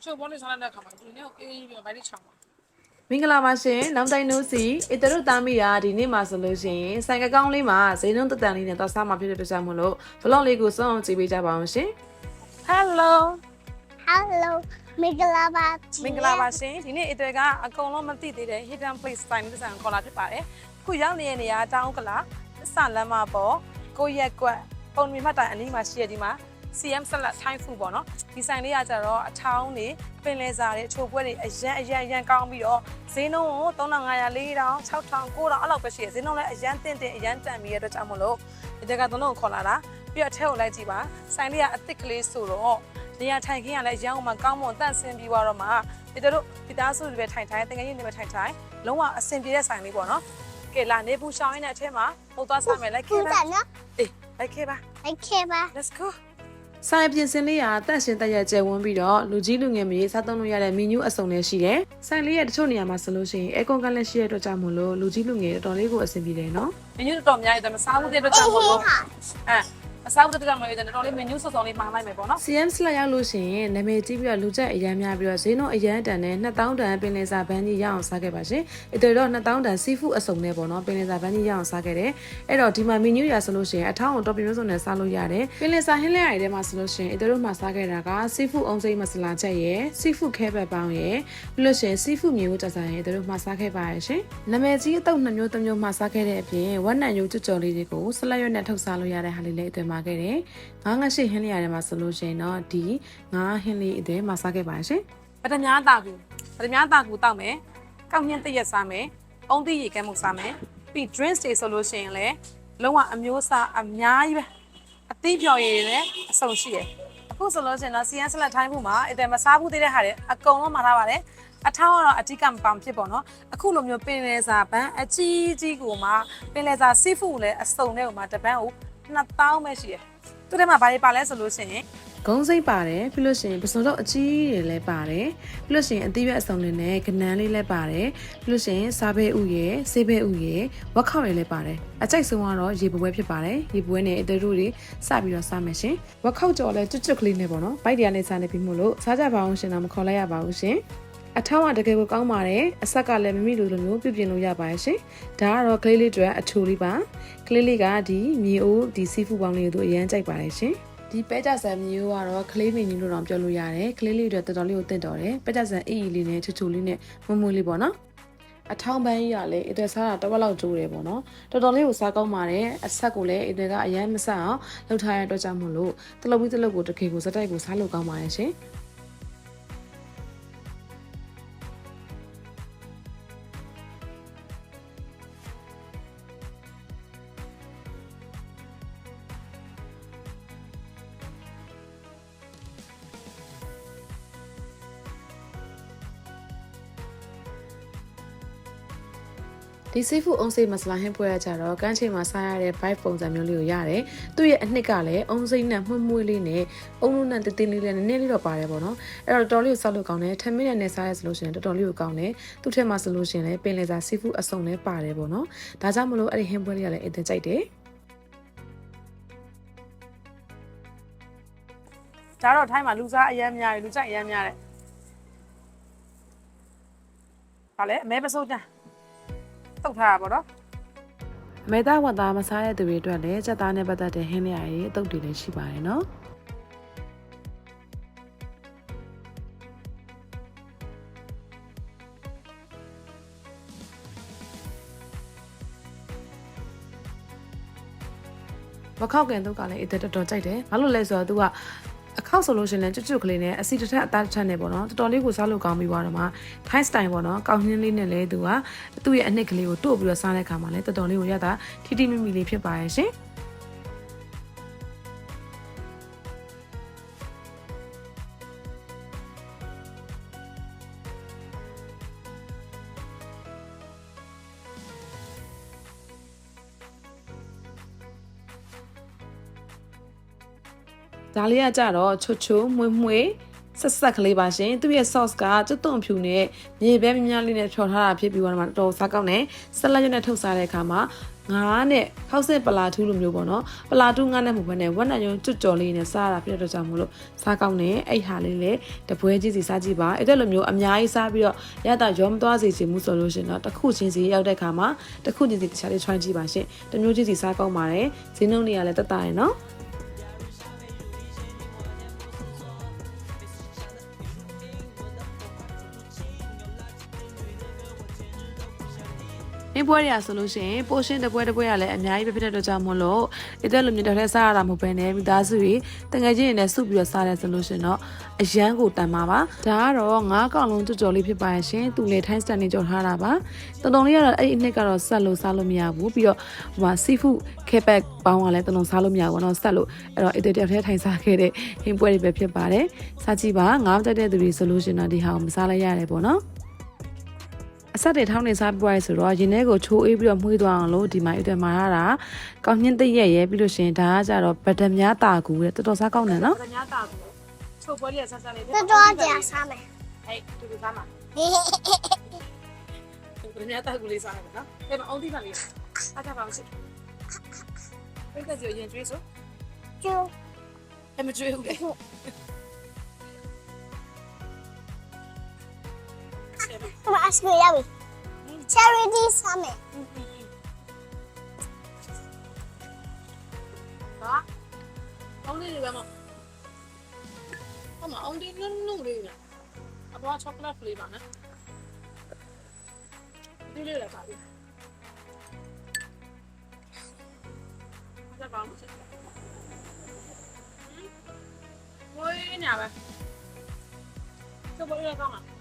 အချို့ဘောလေးစားတဲ့အခါမှာဒီနေ့ကိုအေးပြီးတော့ဗိုက်လေးချောင်းပါမင်္ဂလာပါရှင်နောင်တိုင်နိုးစီအတရုတ်သားမိရာဒီနေ့မှာဆိုလို့ရှိရင်ဆိုင်ကကောင်းလေးမှာဇိန်းလုံးတက်တန်လေးနဲ့တော့စားမှာဖြစ်တဲ့အတွက်ကြောင့်မို့လို့ဘလော့လေးကိုစုံအောင်ကြည့်ပေးကြပါအောင်ရှင် Hello Hello မင်္ဂလာပါမင်္ဂလာပါရှင်ဒီနေ့အတွေ့ကအကုန်လုံးမသိသေးတဲ့ Hidden Place Time တစ်ဆိုင်ခေါ်လာဖြစ်ပါတယ်ခုရောက်နေတဲ့နေရာတောင်းကလာစလမ်းမပေါ်ကိုရက်ကွက်ပုံမီမှတ်တိုင်အနီးမှာရှိရဒီမှာ CM Salad Thai Food ပေါ့နော်ဒီဆိုင်လေးကကြတော့အထောင်းတွေပင်လယ်စာတွေအချိုပွဲတွေအရန်အရန်အရန်ကောင်းပြီးတော့ဈေးနှုန်းကို3500 4000 6000 9000အဲ့လောက်ပဲရှိရဈေးနှုန်းလည်းအရန်တင့်တင့်အရန်တန်ပြီးရတဲ့အတွက်ကြောင့်မလို့ဒီတကသုံးလုံးကိုခေါ်လာတာပြီးတော့အထက်ကိုလိုက်ကြည့်ပါဆိုင်လေးကအစ်စ်ကလေးဆိုတော့နေရာထိုင်ခင်းကလည်းအရန်ဟိုမှာကောင်းမွန်တန့်ဆင်းပြီးတော့မှဒီတို့ဒီသားစုတွေပဲထိုင်ထိုင်တင်ငယ်ကြီးတွေပဲထိုင်ထိုင်လုံးဝအဆင်ပြေတဲ့ဆိုင်လေးပေါ့နော်ကဲလာနေဘူးရှောင်းရင်းတဲ့အထက်မှာပို့သွားစားမယ်လိုက်ခဲ့ခုပါတနော်အေးလိုက်ခဲ့ပါအိုက်ခေပါ let's go ဆိုင်ပြင်စင်လေးကတက်ရှင်တက်ရကျယ်ဝန်းပြီးတော့လူကြီးလူငယ်မြေစားသုံးလို့ရတဲ့မီနူးအစုံနဲ့ရှိတယ်ဆိုင်လေးရဲ့တချို့နေရာမှာဆိုလို့ရှိရင်အဲကွန်ကလည်းရှိတဲ့အတွက်ကြောင့်မို့လို့လူကြီးလူငယ်တော်တော်လေးကိုအဆင်ပြေတယ်နော်မင်းတို့တော်များတယ်မစားဘူးတဲ့အတွက်ကြောင့်မလို့အဲ အစားတဲ့အတွက်ကြောင့်မလို့တော်တော်လေးမင်းတို့စောစောလေးမှားလိုက်မယ်ပေါ့နော် CM slot ရောက်လို့ရှိရင်နာမည်ကြီးပြီးတော့လူကြက်အရန်များပြီးတော့ဈေးနှုန်းအရန်တန်နဲ့2000တန်ပင်လယ်စာဘန်းကြီးရအောင်စားခဲ့ပါရှင်။အဲ့တော့2000တန် seafood အစုံနဲ့ပေါ့နော်ပင်လယ်စာဘန်းကြီးရအောင်စားခဲ့တယ်။အဲ့တော့ဒီမှာ menu ရဆိုလို့ရှိရင်အထောင်းကိုတော့ပြမျိုးစုံနဲ့စားလို့ရတယ်။ပင်လယ်စာဟင်းလျာတွေထဲမှာဆိုလို့ရှိရင်အဲ့တို့မှာစားခဲ့တာက seafood အုံစိမ့်မဆလာချက်ရယ် seafood ခဲဘက်ပေါင်းရယ်ပြီးလို့ရှိရင် seafood မြေဦးကြစားရယ်အဲ့တို့မှာစားခဲ့ပါရဲ့ရှင်။နာမည်ကြီးအတုပ်နှစ်မျိုးသုံးမျိုးမှာစားခဲ့တဲ့အပြင်ဝက်နံရိုးကြွကြော်လေးတွေကိုဆလတ်ရွက်နဲ့ထုတ်စားလို့ရတဲ့ဟာလေးလေးအသွင်မှာခဲ့တယ်။ငါးငါးရှိဟင်းလျာထဲမှာဆိုလို့ရှိရင်တော့ဒီငါးဟင်းလေးအသွင်မှာစားခဲ့ပါရဲ့ရှင်ပထမတာကူပထမတာကူတောက်မယ်ကောက်ညှင်းတရက်စားမယ်အုံးသီးရေကဲမှုစားမယ်ပြီး drinks တွေဆိုလို့ရှိရင်လည်းလုံးဝအမျိုးအစားအများကြီးပဲအသီးပြော်ရည်တွေလည်းအဆုံရှိရယ်အခုဆိုလို့ရှိရင်တော့စီယန်ဆလတ်ထိုင်းမှုမှာအဲ့ဒါမစားဘူးသေးတဲ့ဟာတွေအကုန်လုံးမှာထားပါတယ်အထောင်းကတော့အဓိကမပန်ဖြစ်ပေါ့နော်အခုလိုမျိုးပင်လယ်စာဘန်းအကြီးကြီးကိုမှပင်လယ်စာစီဖူလည်းအစုံတဲ့ကိုမှတပန်းကို 2000ပဲရှိရယ်သူထဲမှာဘာတွေပါလဲဆိုလို့ရှိရင်ဂုံးစိတ်ပါတယ်ပြီးလို့ရှိရင်ပစုံတော့အကြီးတွေလည်းပါတယ်ပြီးလို့ရှိရင်အသီးရွက်အစုံတွေနဲ့ကနန်းလေးလည်းပါတယ်ပြီးလို့ရှိရင်စားဘဲဥရယ်ဆေးဘဲဥရယ်ဝက်ခောက်ရယ်လည်းပါတယ်အကြိုက်ဆုံးကတော့ရေပွဲဖြစ်ပါတယ်ရေပွဲနဲ့အတတို့တွေစပြီးတော့စားမယ်ရှင်ဝက်ခောက်ကြော်လည်းကျွတ်ကျွတ်ကလေးနဲ့ပေါ့နော်ဘိုက်တရားနဲ့စားနေပြီမို့လို့စားကြပါအောင်ရှင်တော့မခေါ်လိုက်ရပါဘူးရှင် အထောင်းကတကယ်ကိုကောင်းပါတယ်အဆက်ကလည်းမမိလိုလိုမျိုးပြုပြင်လို့ရပါတယ်ရှင်ဒါကတော့ကလေးလေးတွေအထူလေးပါကလေးလေးကဒီမြေအိုးဒီစီဖူပေါင်းလေးကိုသူအရန်ကြိုက်ပါတယ်ရှင်ဒီပဲကြဆန်မျိုးကတော့ကလေးမင်းကြီးလို့တော့ပြောလို့ရတယ်ကလေးလေးတွေတော်တော်လေးကိုတင့်တော်တယ်ပဲကြဆန်အေးအေးလေးနဲ့ချူချူလေးနဲ့မွမွလေးပေါ့နော်အထောင်းပန်းကြီးကလည်းအတွေ့စားတာတစ်ဝက်လောက်ကျိုးတယ်ပေါ့နော်တော်တော်လေးကိုစားကောင်းပါတယ်အဆက်ကိုလည်းအတွေ့ကအရန်မဆက်အောင်လှုပ်ထားရတဲ့အတွက်ကြောင့်မို့လို့တလုံးပြီးတလုံးကိုတစ်ခေတ်ကိုစက်တိုက်ကိုစားလို့ကောင်းပါတယ်ရှင် ဒီဆီဖူအုံစိမစလာဟင်းပွဲရကြတော့ကန်းချိန်မှာစားရတဲ့ vibe ပုံစံမျိုးလေးကိုရတယ်သူ့ရဲ့အနှစ်ကလည်းအုံစိနဲ့မှုမွေးလေးနဲ့အုံလုံးနဲ့တင်းတင်းလေးလည်းနည်းနည်းလေးတော့ပါတယ်ပေါ့နော်အဲ့တော့တော်တော်လေးကိုစားလို့ကောင်းတယ်ထမင်းနဲ့နဲ့စားရဆိုလို့ရှိရင်တော်တော်လေးကိုကောင်းတယ်သူ့ထက်မှာဆိုလို့ရှိရင်လည်းပင်လယ်စာဆီဖူအစုံနဲ့ပါတယ်ပေါ့နော်ဒါကြောင့်မလို့အဲ့ဒီဟင်းပွဲလေးကလည်းအင်တန်ကြိုက်တယ်ဒါတော့ထိုင်းမှာလူစားအရမ်းများတယ်လူကြိုက်အရမ်းများတယ်။ဒါလည်းအမဲပစိုးတန်း တုတ်ထားတာပေါ့နော်အမေသားဝတ်သားမစားတဲ့သူတွေအတွက်လည်းစက်သားနဲ့ပတ်သက်တဲ့ဟင်းလျာတွေအတုပ်တွေလည်းရှိပါတယ်နော်မခောက်ကန်တုပ်ကလည်းအစ်တော်တော်ကြိုက်တယ်ဘာလို့လဲဆိုတော့ तू က အခောက်ဆိုလို့ရှိရင်လည်းကျွတ်ကျွတ်ကလေးနဲ့အစီတစ်ထက်အသားတစ်ထက်နဲ့ပေါ့နော်တော်တော်လေးကိုစားလို့ကောင်းပြီးသွားတော့မှ Thai style ပေါ့နော်ကောင်းနှင်းလေးနဲ့လည်းသူကသူ့ရဲ့အနှစ်ကလေးကိုတို့ပြီးတော့စားတဲ့ခါမှာလည်းတော်တော်လေးကိုရတာထိထိမိမိလေးဖြစ်ပါရဲ့ရှင် ဒါလေးကကြတော့ချွတ်ချွတ်မွေ့မွေ့ဆက်ဆက်ကလေးပါရှင်သူ့ရဲ့ sauce ကကျွတ်သွန်ဖြူနဲ့မြေပဲများများလေးနဲ့ဖြော်ထားတာဖြစ်ပြီးတော့မှတော်တော်စားကောင်းတယ်ဆက်လက်ရနဲ့ထုတ်စားတဲ့အခါမှာငါးနဲ့ခောက်စစ်ပလာထူးလိုမျိုးပေါ့နော်ပလာထူးငါးနဲ့မဟုတ်ဘဲနဲ့ဝက်နံရုံကျွတ်ကြော်လေးနဲ့စားရတာဖြစ်တဲ့အတွက်ကြောင့်မို့လို့စားကောင်းတယ်အဲ့ဟာလေးလေတပွဲကြီးစီစားကြည့်ပါအဲ့တဲ့လိုမျိုးအများကြီးစားပြီးတော့ရတာရောမသွားစေချင်ဘူးဆိုလို့ရှရင်တော့တစ်ခုချင်းစီရောက်တဲ့ခါမှာတစ်ခုချင်းစီတခြားလေး try ကြည့်ပါရှင်တစ်မျိုးချင်းစီစားကောင်းပါတယ်ဈေးနှုန်းတွေကလည်းတက်တာရယ်နော် နေပွဲရဆိုလို့ရှိရင်ပိုရှင်တစ်ပွဲတစ်ပွဲရလည်းအများကြီးပဲဖြစ်တဲ့အတွက်ကြောင့်မို့လို့ဒီတဲ့လူမျိုးတစ်ထက်စားရတာမဟုတ်ဘဲနဲ့မိသားစုတွေတငယ်ချင်းတွေနဲ့စုပြီးတော့စားတယ်ဆိုလို့ရှိရင်တော့အရန်ကိုတန်ပါပါဒါကတော့ငါးកောင်လုံးကြော်ကြော်လေးဖြစ်ပါရဲ့ရှင်သူလေထိုင်းစတန်နေကြော်ထားတာပါတုံတုံလေးကတော့အဲ့ဒီအနှစ်ကတော့ဆက်လို့စားလို့မရဘူးပြီးတော့ဟိုမှာစီဖူခဲပက်ပေါင်းကလည်းတုံတုံစားလို့မရဘူးเนาะဆက်လို့အဲ့တော့အဲ့ဒီတယောက်တည်းထိုင်စားခဲ့တဲ့ဟင်းပွဲတွေပဲဖြစ်ပါတယ်စားကြည့်ပါငါးတက်တဲ့သူတွေဆိုလို့ရှိရင်တော့ဒီဟာကိုမစားလိုက်ရတယ်ပေါ့နော် စတွေထောင်းနေစားပြရဆိုတော့ရင်ထဲကိုချိုးအေးပြီးတော့မှုေးသွားအောင်လို့ဒီမှာဥတမာရတာကောင်းညင်းတည့်ရရဲပြီးလို့ရှင်ဒါကကြတော့ဗဒမြားတာကူတဲ့တော်တော်စားကောင်းတယ်နော်ဗဒမြားတာကူချိုးပွဲရဆက်ဆက်လေးတော်တော်ကြာစားမယ်ဟဲ့တူတူစားမှာဗဒမြားတာကူလေးစားမယ်နော်ပြန်အောင်ဒီပါလေးအားကြပါဦးစစ်ဘယ်ကကြိုရင်ကျွေးဆိုကျွေးအဲ့မကျွေးဘူးလေ ကမအစကိုရပြီ charity summit ဟာအောင်းလေးတွေပဲမဟုတ်အမအောင်းလေးနုံနုံလေးတွေအပေါ်ချောကလက်ဖလေးပါနော်ဒီလေးလည်းပါပြီဆက်ပါဦးဆက်ပါဟွန်းဝေးနေပါ Tôi bữa nay con ạ.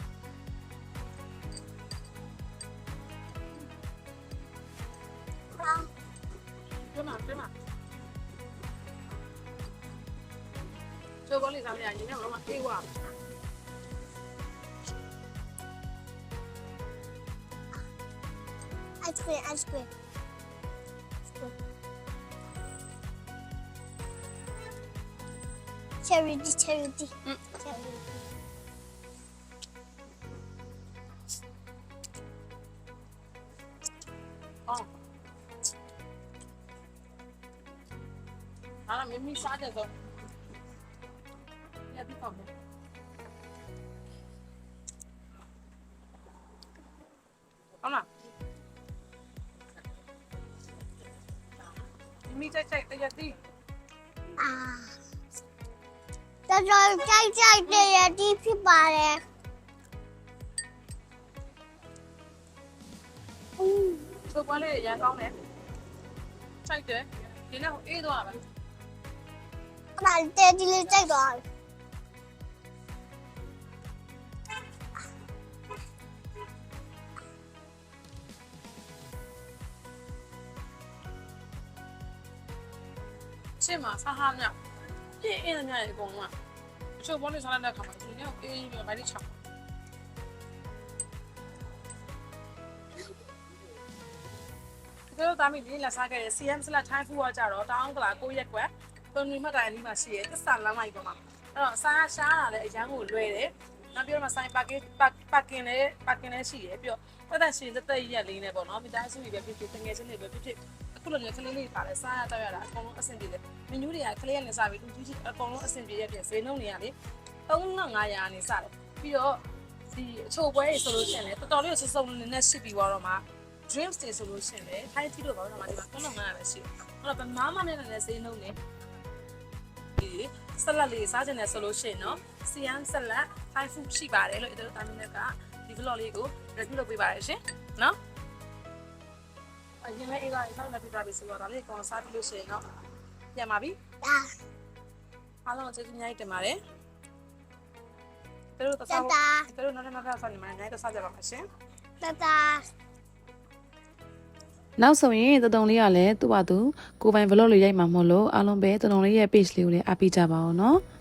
Lo cream, ice cream. Cherry D, cherry D. Cherry D. Oh. Allora, mi sa che sono ဟုတ်တယ်ဟုတ်လားမိကြိုက်ကြိုက်တရတိအာတော်တော်ကြိုက်ကြိုက်တရတိဖြစ်ပါတယ်ဆိုပွားလေးရန်ကောင်းတယ်ကြိုက်တယ်ဒီနေ့အေးသွားပါလားအဲ့ဒါတည်းဒီလေးကြိုက်သွားတယ် ရှင်းမှာဆာဟာမြပြည့်အင်းမြရဲ့အကုန်လုံးကချုပ်ပွဲလေးစားတဲ့ခါမှာဒီနေ့အေးပြီးဗိုက်လေးချောင်းဒီလိုတာမီဒီလာစားခဲ့တဲ့ CM စလက် Thai food ကကြတော့တောင်းကလာ9ရက်ကွက်ပုံနေမှတ်တိုင်းအနီးမှာရှိရဲ့သစ္စာလမ်းလိုက်ပေါ်မှာအဲ့တော့စားရှားတာလည်းအရန်ကိုလွယ်တယ်နောက်ပြီးတော့ဆိုင်ပါကင်ပါကင်လည်းပါကင်လည်းရှိရပြီးတော့ပတ်သက်ရှင်သက်သက်ရက်လေးနဲ့ပေါ့နော်မိသားစုတွေပဲဖြစ်ဖြစ်တငယ်ချင်းတွေပဲဖြစ်ဖြစ် အခုလိုမျိုးကလေးလေးပါလဲစားရတော့ရတာအကုန်လုံးအဆင်ပြေတယ်မနူးတွေကကလေးရနေစားပြီးသူကြီးအကုန်လုံးအဆင်ပြေရပြင်ဈေးနှုန်းတွေကလေ3500ကနေစတယ်ပြီးတော့ဒီအချိုပွဲတွေဆိုလို့ရှိရင်လည်းတော်တော်လေးစုစုံနေနဲ့ရှိပြီးတော့မှ dreams တွေဆိုလို့ရှိရင်လည်းထိုင်းတီတို့ဘာလို့မှဒီမှာ3500ပဲရှိတယ်အဲ့တော့ဗမာမနဲ့လည်းဈေးနှုန်းနေဒီဆက်လက်လေးစားချင်တယ်ဆိုလို့ရှိရင်နော် CM ဆက်လက် Thai food ရှိပါတယ်လို့အဲ့ဒါတာမင်းကဒီ vlog လေးကို review လုပ်ပေးပါရရှင်နော် အရင်လည်းအေးလာဆောက်နေပြပါပြီဆိုတော့ဒါလေးကောင်စားပြီးလို့ရှိရင်တော့ပြန်ပါပြီဒါအားလုံးကျေးဇူးအများကြီးတင်ပါတယ်တို့တော့တစားတာတို့နောက်ထပ်နောက်ထပ်စားနေမှာလည်းတော့စားကြပါမယ်ရှင်တတာနောက်ဆိုရင်တတုံလေးကလည်းသူ့ဘာသူကိုယ်ပိုင် vlog လေးရိုက်မှာမဟုတ်လို့အားလုံးပဲတတုံလေးရဲ့ page လေးကိုလည်းအားပေးကြပါအောင်နော်။